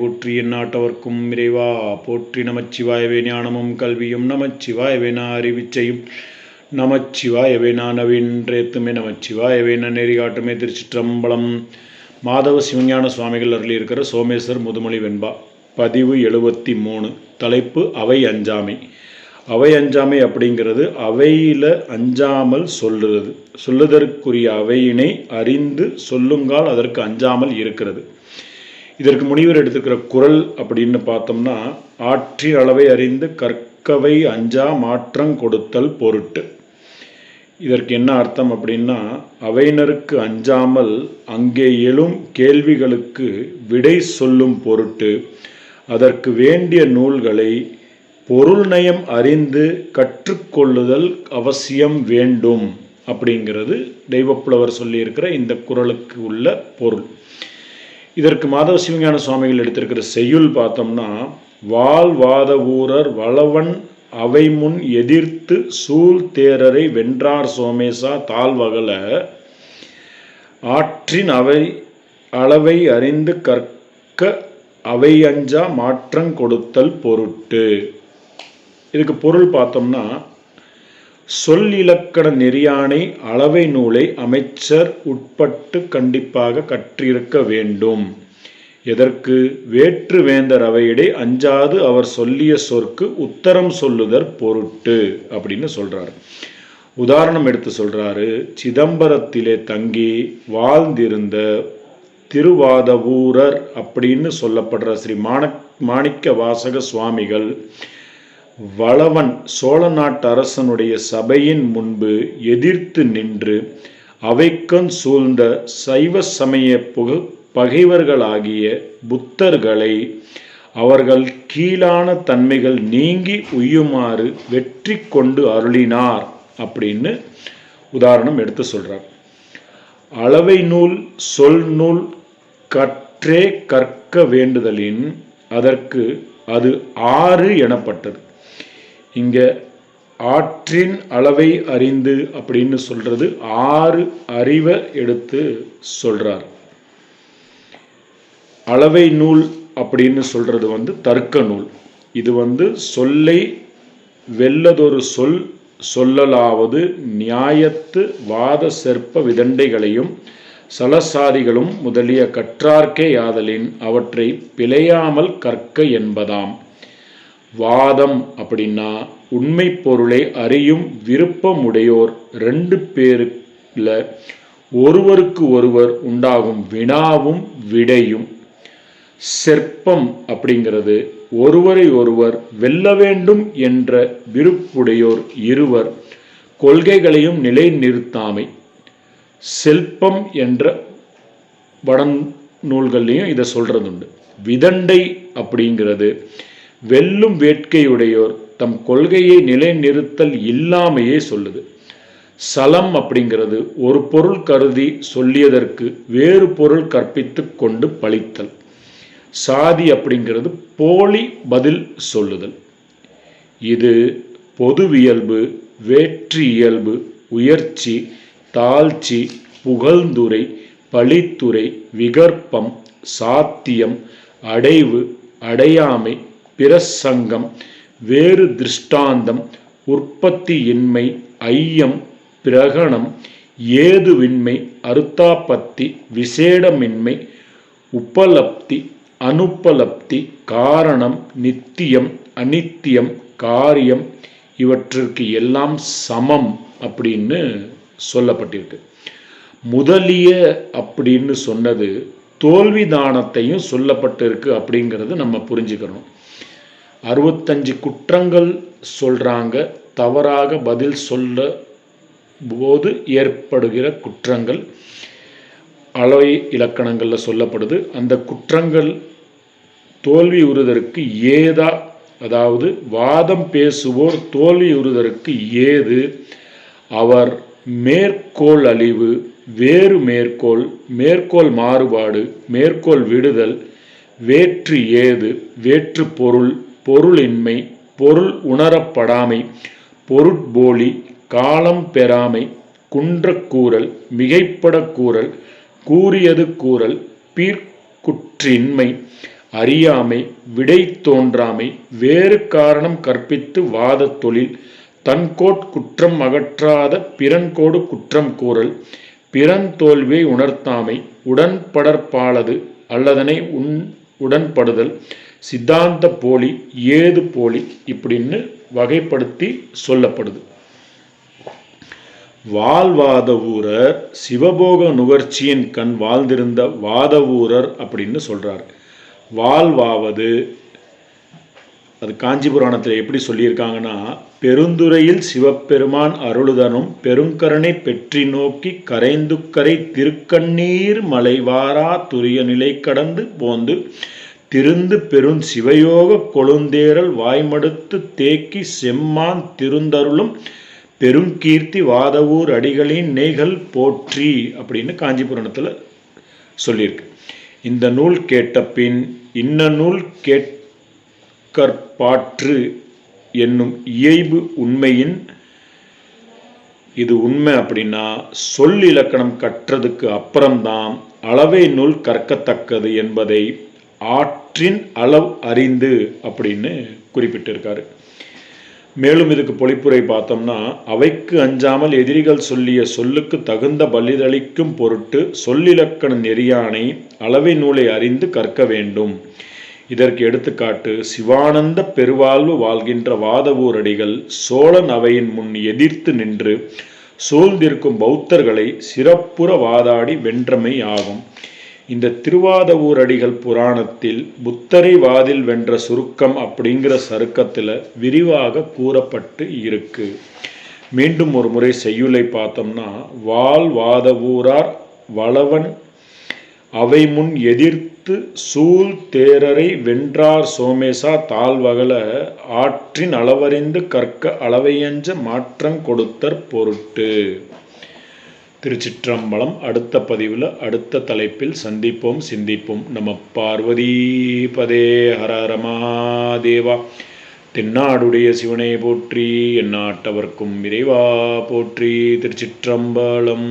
போற்றி எந்நாட்டவர்க்கும் இறைவா. போற்றி நமச்சிவாயவே ஞானமும் கல்வியும் நமச்சிவாயவே அறிவிச்சையும் நமச்சிவாயவே நான் நவீன்றேத்துமே நமச்சிவாயவே நான் திருச்சிற்றம்பலம். மாதவ சிவஞான சுவாமிகள் அருளி இருக்கிற சோமேஸ்வர் முதுமொழி வெண்பா. பதிவு எழுபத்தி மூணு தலைப்பு அவை அஞ்சாமை. அவை அஞ்சாமை அப்படிங்கிறது அவையில் அஞ்சாமல் சொல்லுறது. சொல்லுதற்குரிய அவையினை அறிந்து சொல்லுங்கால் அதற்கு அஞ்சாமல் இருக்கிறது. இதற்கு முனிவர் எடுத்துக்கிற குரல் அப்படின்னு பார்த்தோம்னா ஆற்றி அளவை அறிந்து கற்கவை அஞ்சா மாற்றம் கொடுத்தல் பொருட்டு. இதற்கு என்ன அர்த்தம் அப்படின்னா அவையினருக்கு அஞ்சாமல் அங்கே எழும் கேள்விகளுக்கு விடை சொல்லும் பொருட்டு அதற்கு வேண்டிய நூல்களை பொருள் நயம் அறிந்து கற்றுக்கொள்ளுதல் அவசியம் வேண்டும் அப்படிங்கிறது தெய்வப்புலவர் சொல்லியிருக்கிற இந்த குரலுக்கு உள்ள பொருள். இதற்கு மாதவ சிவஞான சுவாமிகள் எடுத்திருக்கிற செய்யுள் பார்த்தோம்னா வாழ்வாத ஊரர் வளவன் அவை முன் எதிர்த்து சூழ் தேரரை வென்றார் சோமேசா தாழ்வகல. ஆற்றின் அவை அளவை அறிந்து கற்க அவை அஞ்சா மாற்றங் கொடுத்தல் பொருட்டு. இதுக்கு பொருள் பார்த்தோம்னா சொல் இலக்கண நெறியானை அளவை நூலை அமைச்சர் உட்பட்டு கண்டிப்பாக கற்றிருக்க வேண்டும். எதற்கு? வேற்று வேந்தர் அவையிடை அஞ்சாது அவர் சொல்லிய சொற்கு உத்தரம் சொல்லுதற் பொருட்டு அப்படின்னு சொல்றார். உதாரணம் எடுத்து சொல்றாரு. சிதம்பரத்திலே தங்கி வாழ்ந்திருந்த திருவாதவூரர் அப்படின்னு சொல்லப்படுற ஸ்ரீ மாணக் மாணிக்க வாசக சுவாமிகள் வளவன் சோழ நாட்டு அரசனுடைய சபையின் முன்பு எதிர்த்து நின்று அவைக்கண் சூழ்ந்த சைவ சமய புக பகைவர்களாகிய புத்தர்களை அவர்கள் கீழான தன்மைகள் நீங்கி உய்யுமாறு வெற்றி கொண்டு அருளினார் அப்படின்னு உதாரணம் எடுத்து சொல்றார். அளவை நூல் சொல் நூல் கற்றே கற்க வேண்டுதலின் அதற்கு அது ஆறு எனப்பட்டது. இங்க ஆற்றின் அளவை அறிந்து அப்படின்னு சொல்றது ஆறு அறிவை எடுத்து சொல்றார். அளவை நூல் அப்படின்னு சொல்றது வந்து தர்க்க நூல். இது வந்து சொல்லை வெல்லதொரு சொல் சொல்லலாவது நியாயத்து வாத செற்ப விதண்டைகளையும் சலசாரிகளும் முதலிய கற்றார்க்கே யாதலின் அவற்றை பிழையாமல் கற்க என்பதாம். வாதம் அப்படின்னா உண்மை பொருளை அறியும் விருப்பமுடையோர் ரெண்டு பேருல ஒருவருக்கு ஒருவர் உண்டாகும் வினாவும் விடையும். செற்பம் அப்படிங்கிறது ஒருவரை ஒருவர் வெல்ல வேண்டும் என்ற விருப்புடையோர் இருவர் கொள்கைகளையும் நிலைநிறுத்தாமை. செல்பம் என்ற வட நூல்கள்லையும் இதை சொல்றது உண்டு விதண்டை அப்படிங்கிறது வெல்லும் வேட்கையுடையோர் தம் கொள்கையை நிலைநிறுத்தல் இல்லாமையே சொல்லுது. சலம் அப்படிங்கிறது ஒரு பொருள் கருதி சொல்லியதற்கு வேறு பொருள் கற்பித்து கொண்டு பழித்தல். சாதி அப்படிங்கிறது போலி பதில் சொல்லுதல். இது பொதுவியல்பு வேற்றி இயல்பு உயர்ச்சி தாழ்ச்சி புகழ்ந்துரை பழித்துரை விகற்பம் சாத்தியம் அடைவு அடையாமை பிரசங்கம் வேறு திருஷ்டாந்தம் உற்பத்தியின்மை ஐயம் பிரகணம் ஏதுவின்மை அருத்தாபத்தி விசேடமின்மை உபலப்தி அனுப்பலப்தி காரணம் நித்தியம் அனித்தியம் காரியம் இவற்றிற்கு எல்லாம் சமம் அப்படின்னு சொல்லப்பட்டிருக்கு. முதலிய அப்படின்னு சொன்னது தோல்வி தானத்தையும் சொல்லப்பட்டிருக்கு அப்படிங்கிறது நம்ம புரிஞ்சுக்கணும். அறுபத்தஞ்சு குற்றங்கள் சொல்கிறாங்க தவறாக பதில் சொல்ல போது ஏற்படுகிற குற்றங்கள் அளவை இலக்கணங்களில் சொல்லப்படுது. அந்த குற்றங்கள் தோல்வி உறுதற்கு ஏதா அதாவது வாதம் பேசுவோர் தோல்வி உறுதற்கு ஏது அவர் மேற்கோள் அழிவு வேறு மேற்கோள் மேற்கோள் மாறுபாடு மேற்கோள் விடுதல் வேற்று ஏது வேற்று பொருள் பொருளின்மை பொருள் உணரப்படாமை பொருட்போலி காலம் பெறாமை குன்றக்கூறல் மிகைப்படக் கூறல் கூறியது கூறல் பீர்க்குற்றின்மை அறியாமை விடை தோன்றாமை வேறு காரணம் கற்பித்து வாத தொழில் தன்கோட் குற்றம் அகற்றாத பிறன்கோடு குற்றம் கூறல் பிறன் தோல்வியை உணர்த்தாமை உடன்படற்பாலது அல்லதனை உன் உடன்படுதல் சித்தாந்த போலி ஏது போலி இப்படின்னு வகைப்படுத்தி சொல்லப்படுது. வாழ்வாதவூரர் சிவபோக நுகர்ச்சியின் கண் வாழ்ந்திருந்த வாதவூரர் அப்படின்னு சொல்றார். வாழ்வாவது அது காஞ்சிபுராணத்தில் எப்படி சொல்லியிருக்காங்கன்னா பெருந்துறையில் சிவபெருமான் அருளுதனும் பெருங்கருணை பெற்றி நோக்கி கரைந்துக்கரை திருக்கண்ணீர் மலைவாரா துரிய நிலை கடந்து போந்து திருந்து பெருந் சிவயோக கொழுந்தேரல் வாய்மடுத்து தேக்கி செம்மான் திருந்தருளும் பெருங்கீர்த்தி வாதவூர் அடிகளின் நெய்கள் போற்றி அப்படின்னு காஞ்சிபுரணத்தில் சொல்லியிருக்கு. இந்த நூல் கேட்டபின் இன்ன நூல் கேட்கற்பாற்று என்னும் இயைபு உண்மையின் இது உண்மை அப்படின்னா சொல் இலக்கணம் கற்றதுக்கு அப்புறம்தான் அளவை நூல் கற்கத்தக்கது என்பதை ஆற்றின் அளவு அறிந்து அப்படின்னு குறிப்பிட்டிருக்காரு. மேலும் இதுக்கு பொழிப்புரை பார்த்தோம்னா அவைக்கு அஞ்சாமல் எதிரிகள் சொல்லிய சொல்லுக்கு தகுந்த பலிதளிக்கும் பொருட்டு சொல்லிலக்கண நெறியானை அளவை நூலை அறிந்து கற்க வேண்டும். இதற்கு எடுத்துக்காட்டு சிவானந்த பெருவாழ்வு வாழ்கின்ற வாதவூரடிகள் சோழன் அவையின் முன் எதிர்த்து நின்று சூழ்ந்திருக்கும் பௌத்தர்களை சிறப்புற வாதாடி வென்றமை ஆகும். இந்த திருவாதவூரடிகள் புராணத்தில் புத்தரை வாதில் வென்ற சுருக்கம் அப்படிங்கிற சருக்கத்தில் விரிவாக கூறப்பட்டு இருக்கு. மீண்டும் ஒரு முறை செய்யுளை பார்த்தோம்னா வால் வாதவூரார் வளவன் அவை முன் எதிர்த்து சூழ் தேரரை வென்றார் சோமேசா தாழ்வகல ஆற்றின் அளவறிந்து கற்க அளவையஞ்ச மாற்றங் கொடுத்தற் பொருட்டு. திருச்சிற்றம்பலம் அடுத்த பதிவில் அடுத்த தலைப்பில் சந்திப்போம் சிந்திப்போம். நம்ம பார்வதி பதே ஹர தென்னாடுடைய சிவனை போற்றி எந்நாட்டவர்க்கும் விரைவா போற்றி திருச்சிற்றம்பலம்.